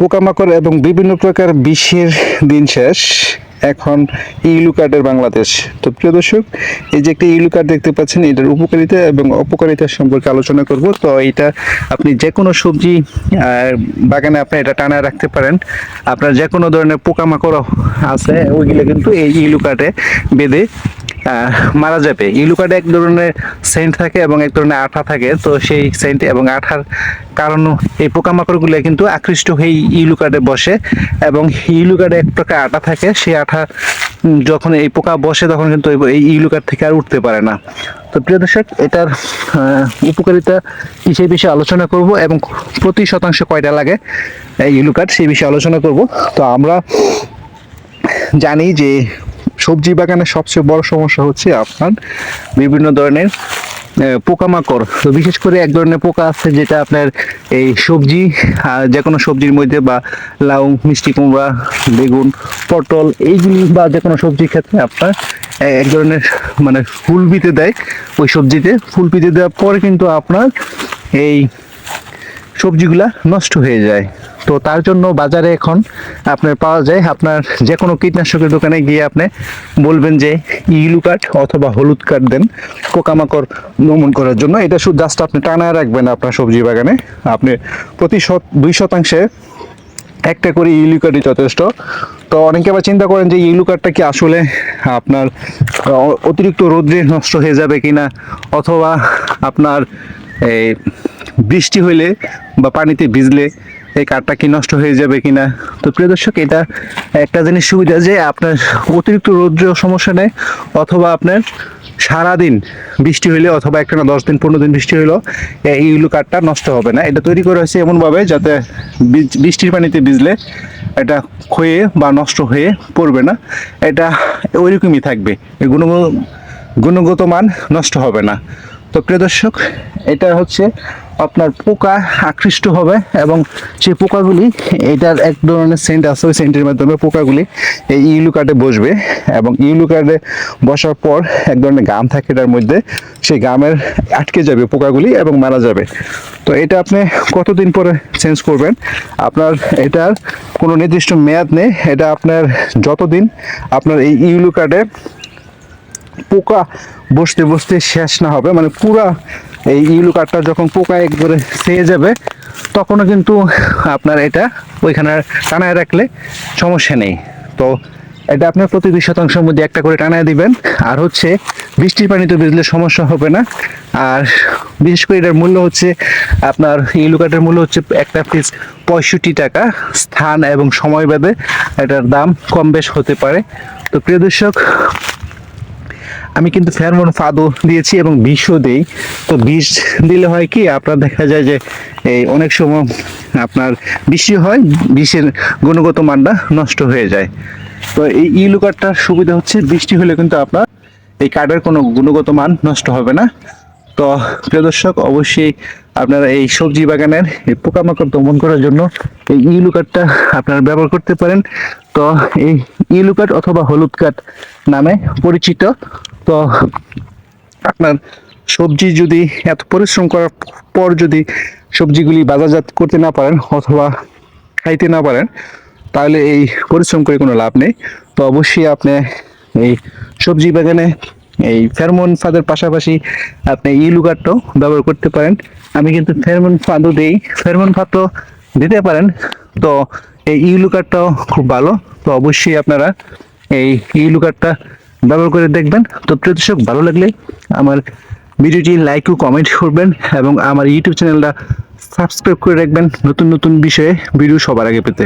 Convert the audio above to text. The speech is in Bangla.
পোকামাকড় এবং বিভিন্ন প্রকার বিষের দিন শেষ। এখন ইলু কার্ডের বাংলাদেশ। তো প্রিয় দর্শক, এই যে একটা ইলু কার্ড দেখতে পাচ্ছেন, এটার উপকারিতা এবং অপকারিতা সম্পর্কে আলোচনা করব। তো এটা আপনি যে কোনো সবজি বাগানে আপনি এটা টানায় রাখতে পারেন। আপনার যে কোনো ধরনের পোকামাকড় আছে, ওইগুলো কিন্তু এই ইলু কার্ডে বেঁধে মারা যাবে। ইলুকার্ডে এক ধরনের সেন্ট থাকে এবং এক ধরনের আঠা থাকে। তো সেই সেন্ট এবং আঠার কারণ এই পোকামাকড়গুলো কিন্তু আকৃষ্ট হয়ে ইলুকার্ডে বসে এবং ইলুকার্ডে এক প্রকার আঠা থাকে। সেই আঠা যখন এই পোকা বসে তখন কিন্তু এই- ইলুকার্ড থেকে আর উঠতে পারে না। তো প্রিয় দর্শক, এটার উপকারিতা কি সেই বিষয়ে আলোচনা করব এবং প্রতি শতাংশ কয়টা লাগে এই ইলুকার্ড সেই বিষয়ে আলোচনা করব। তো আমরা জানি যে সবজি বাগানের সবচেয়ে বড় সমস্যা হচ্ছে আপনার বিভিন্ন ধরনের পোকামাকড়। তো বিশেষ করে এক ধরনের পোকা আছে যেটা আপনার এই সবজি যে কোনো সবজির মধ্যে বা লাউ, মিষ্টি কুমড়া, বেগুন, পটল, এইগুলি বা যে কোনো সবজির ক্ষেত্রে আপনার এক ধরনের মানে ফুল পিতে দেয় ওই সবজিতে। ফুল পিতে দেওয়ার পরে কিন্তু আপনার এই সবজিগুলা নষ্ট হয়ে যায়। তো তার জন্য বাজারে এখন আপনার পাওয়া যায় আপনার যে কোনো কীটনাশকের দোকানে গিয়ে আপনি বলবেন যে ইলু কাঠ অথবা হলুদ কাঠ দেন, পোকামাকড় দমন করার জন্য। এটা শুধু জাস্ট আপনি টানায় রাখবেন আপনার সবজি বাগানে। আপনি প্রতি শত, দুই শতাংশে একটা করে ইলু কাঠই যথেষ্ট। তো অনেকে আবার চিন্তা করেন যে ইলু কাঠটা কি আসলে আপনার অতিরিক্ত রোদ্রে নষ্ট হয়ে যাবে কিনা? অথবা আপনার এই বৃষ্টি হইলে বা পানিতে ভিজলে এই কাঠটা কি নষ্ট হয়ে যাবে কিনা? তো প্রিয় দর্শক, এটা একটা জিনিস সুবিধা যে আপনার অতিরিক্ত রৌদ্র সমস্যা নেই, অথবা আপনার সারাদিন বৃষ্টি হইলে অথবা একটা না দশ দিন, পনেরো দিন বৃষ্টি হইলেও এই ইউলু কাঠটা নষ্ট হবে না। এটা তৈরি করা হয়েছে এমনভাবে যাতে বৃষ্টির পানিতে ভিজলে এটা ক্ষয়ে বা নষ্ট হয়ে পড়বে না। এটা ওইরকমই থাকবে। গুণগত গুণগত মান নষ্ট হবে না। তো প্রিয় দর্শক, এটা হচ্ছে আপনার পোকা আকৃষ্ট হবে এবং সেই পোকাগুলি এটার এক ধরনের সেন্ট আছে, ওই সেন্টের মাধ্যমে পোকাগুলি এই ইউলু কার্ডে বসবে এবং ইউলু কার্ডে বসার পর এক ধরনের গাম থাকে এটার মধ্যে, সেই গামের আটকে যাবে পোকাগুলি এবং মারা যাবে। তো এটা আপনি কতদিন পরে চেঞ্জ করবেন? আপনার এটার কোনো নির্দিষ্ট মেয়াদ নেই, এটা আপনার যতদিন আপনার এই ইউলু কার্ডে পোকা বসতে বসতে শেষ না হবে। মানে পুরা এই ইউলু কাঠটা যখন পোকা একবারে সেয়ে যাবে, তখনও কিন্তু আপনার এটা ওইখানে টানায় রাখলে সমস্যা নেই। তো এটা আপনার প্রতি দুই শতাংশের মধ্যে একটা করে টানায় দিবেন। আর হচ্ছে বৃষ্টির পানি পানিতে ভিজলে সমস্যা হবে না। আর বিশেষ করে এটার মূল্য হচ্ছে আপনার ইলু কাঠের মূল্য হচ্ছে একটা পিস পঁয়ষট্টি টাকা। স্থান এবং সময় ভেদে এটার দাম কম বেশ হতে পারে। তো প্রিয় দর্শক আমি কিন্তু ফেরমোন ফাদও দিয়েছি এবং বিষও দিই। তো বিষ দিলে হয় কি, আপনার দেখা যায় যে এই অনেক সময় আপনার বৃষ্টি হয়, বিষের গুণগত মানটা নষ্ট হয়ে যায়। তো এই ইলু কার্ডটার সুবিধা হচ্ছে, বৃষ্টি হলে কিন্তু আপনার এই কার্ডের কোনো গুণগত মান নষ্ট হবে না। তো প্রিয় দর্শক, অবশ্যই আপনারা এই সবজি বাগানের এই পোকামাকড় দমন করার জন্য এই ইলু কাঠটা আপনারা ব্যবহার করতে পারেন। তো এই ইলু কাঠ অথবা হলুদ কাঠ নামে পরিচিত। তো আপনার সবজি যদি এত পরিশ্রম করার পর যদি সবজিগুলি বাজারজাত করতে না পারেন অথবা খাইতে না পারেন, তাহলে এই পরিশ্রম করে কোনো লাভ নেই। তো অবশ্যই আপনি এই সবজি বাগানে এই ফেরমোন ফাদের পাশাপাশি আপনি ইলু কাঠটাও ব্যবহার করতে পারেন। আমি কিন্তু ফেরমন ফাদও দিই। ফেরমোন ফাদও দিতে পারেন। তো এই ইলু কাঠটাও খুব ভালো। তো অবশ্যই আপনারা এই ইলু কাঠটা ব্যবহার করে দেখবেন। তো প্রিয় দর্শক, ভালো লাগলে আমার ভিডিওটি লাইক ও কমেন্ট করবেন এবং আমার ইউটিউব চ্যানেলটা সাবস্ক্রাইব করে রাখবেন নতুন নতুন বিষয়ে ভিডিও সবার আগে পেতে।